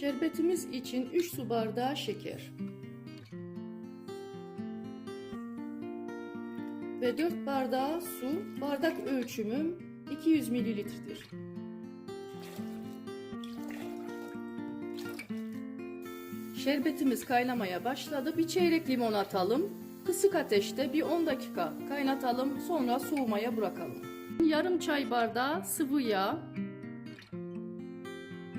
Şerbetimiz için 3 su bardağı şeker. Ve 4 bardağı su, bardak ölçümüm 200 mililitredir. Şerbetimiz kaynamaya başladı. Bir çeyrek limon atalım. Kısık ateşte bir 10 dakika kaynatalım. Sonra soğumaya bırakalım. Yarım çay bardağı sıvı yağ,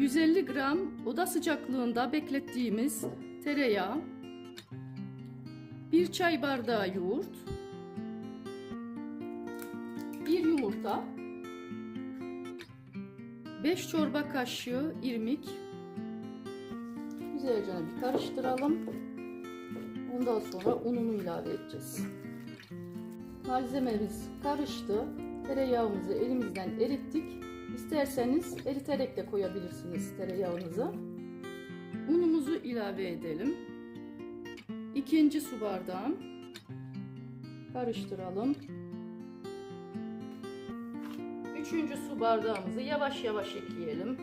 150 gram oda sıcaklığında beklettiğimiz tereyağı, 1 çay bardağı yoğurt, 1 yumurta, 5 çorba kaşığı irmik, güzelce bir karıştıralım. Ondan sonra ununu ilave edeceğiz. Malzememiz karıştı. Tereyağımızı elimizden erittik. İsterseniz eriterek de koyabilirsiniz tereyağınızı. Unumuzu ilave edelim. İkinci su bardağı. Karıştıralım. Üçüncü su bardağımızı yavaş yavaş ekleyelim.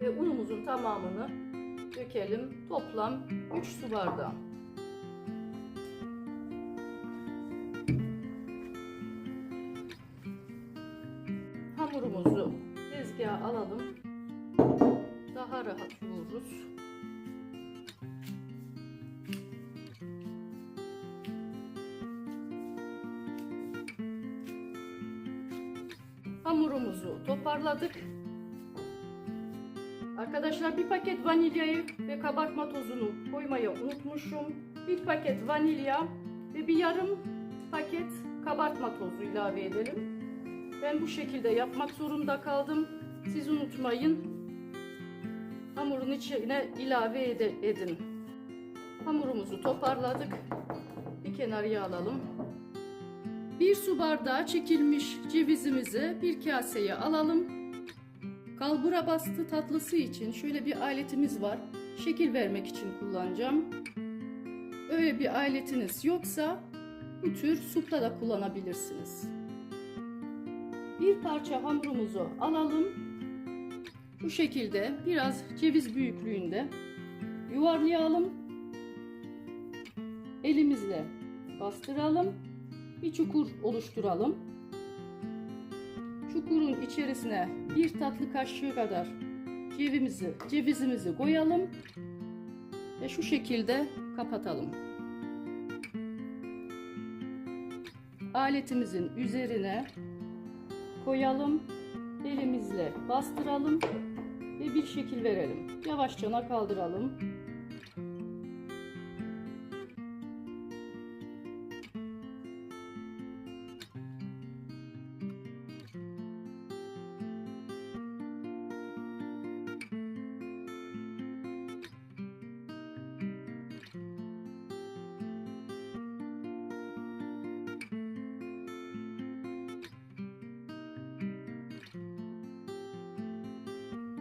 Ve unumuzun tamamını dökelim. Toplam 3 su bardağı. Hamurumuzu tezgaha alalım. Daha rahat yoğururuz. Hamurumuzu toparladık. Arkadaşlar bir paket vanilyayı ve kabartma tozunu koymayı unutmuşum. Bir paket vanilya ve bir yarım paket kabartma tozu ilave edelim. Ben bu şekilde yapmak zorunda kaldım. Siz unutmayın. Hamurun içine ilave ede- edin. Hamurumuzu toparladık. Bir kenarıya alalım. Bir su bardağı çekilmiş cevizimizi bir kaseye alalım. Kalbura bastı tatlısı için şöyle bir aletimiz var. Şekil vermek için kullanacağım. Öyle bir aletiniz yoksa bu tür supla da kullanabilirsiniz. Bir parça hamurumuzu alalım. Bu şekilde biraz ceviz büyüklüğünde yuvarlayalım. Elimizle bastıralım. Bir çukur oluşturalım. Çukurun içerisine bir tatlı kaşığı kadar cevizimizi, cevizimizi koyalım ve şu şekilde kapatalım. Aletimizin üzerine koyalım, elimizle bastıralım ve bir şekil verelim. Yavaşça kaldıralım.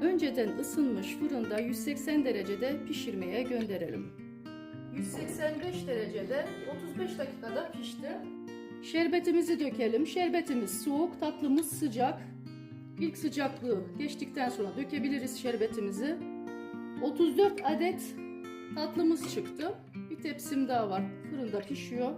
Önceden ısınmış fırında 180 derecede pişirmeye gönderelim. 185 derecede 35 dakikada pişti. Şerbetimizi dökelim. Şerbetimiz soğuk, tatlımız sıcak. İlk sıcaklığı geçtikten sonra dökebiliriz şerbetimizi. 34 adet tatlımız çıktı. Bir tepsim daha var. Fırında pişiyor.